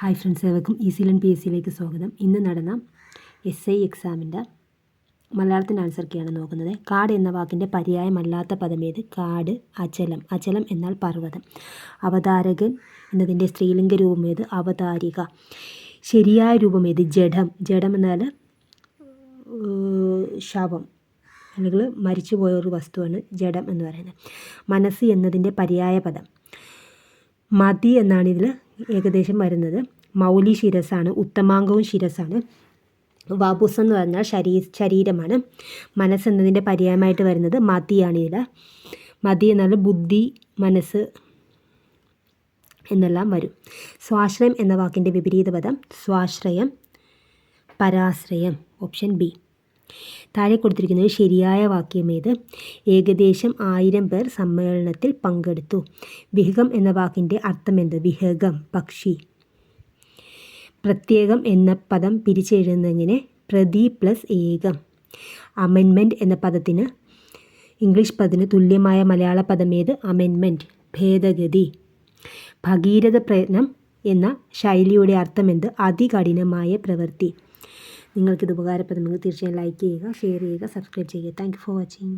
Hi friends ഏവർക്കും easy learn P S സിയിലേക്ക് സ്വാഗതം. ഇന്ന് നടന്ന എസ് ഐ എക്സാമിന്റെ മലയാളത്തിന്റെ ആൻസർ കീയാണ് നോക്കുന്നത്. കാട് എന്ന വാക്കിന്റെ പര്യായമല്ലാത്ത പദമേത് കാട് അചലം. അചലം എന്നാൽ പർവതം. അവതാരകൻ എന്നതിന്റെ സ്ത്രീലിംഗ രൂപമേത് അവതാരിക. ശരിയായ രൂപമേത് ജഡം. ജഡം എന്നാൽ ശവം. അല്ലെങ്കിൽ മരിച്ചുപോയ ഒരു വസ്തുവാണ് ജഡം എന്ന് പറയുന്നത്. മനസ്സ് എന്നതിന്റെ പര്യായ പദം. മതി എന്നാണ് ഇതിൽ ഏകദേശം വരുന്നത്. മൗലി ശിരസാണ് ഉത്തമാംഗവും ശിരസാണ്. വാപുസ് എന്ന് പറഞ്ഞാൽ ശരീ ശരീരമാണ്. മനസ്സെന്നതിന്റെ പര്യായമായിട്ട് വരുന്നത് മതിയാണ് ഇതിൽ മതി എന്നാൽ ബുദ്ധി മനസ്സ് എന്നെല്ലാം വരും. സ്വാശ്രയം എന്ന വാക്കിന്റെ വിപരീത പദം സ്വാശ്രയം പരാശ്രയം ഓപ്ഷൻ ബി. താഴെ കൊടുത്തിരിക്കുന്നത് ശരിയായ വാക്യമേത് ഏകദേശം ആയിരം പേർ സമ്മേളനത്തിൽ പങ്കെടുത്തു. വിഹകം എന്ന വാക്കിന്റെ അർത്ഥമെന്ത്? വിഹകം പക്ഷി. പ്രത്യേകം എന്ന പദം പിരിച്ചെഴുതുന്നതിന് പ്രതി പ്ലസ് ഏകം. അമെൻമെന്റ് എന്ന പദത്തിന് ഇംഗ്ലീഷ് പദത്തിന് തുല്യമായ മലയാള പദം ഏത്? അമെൻമെന്റ് ഭേദഗതി. ഭഗീരഥ പ്രയത്നം എന്ന ശൈലിയുടെ അർത്ഥമെന്ത്? അതികഠിനമായ പ്രവൃത്തി. നിങ്ങൾക്കിത് ഉപകാരപ്പെടുന്നെങ്കിൽ തീർച്ചയായും ലൈക്ക് ചെയ്യുക ഷെയർ ചെയ്യുക സബ്സ്ക്രൈബ് ചെയ്യുക. Thank for watching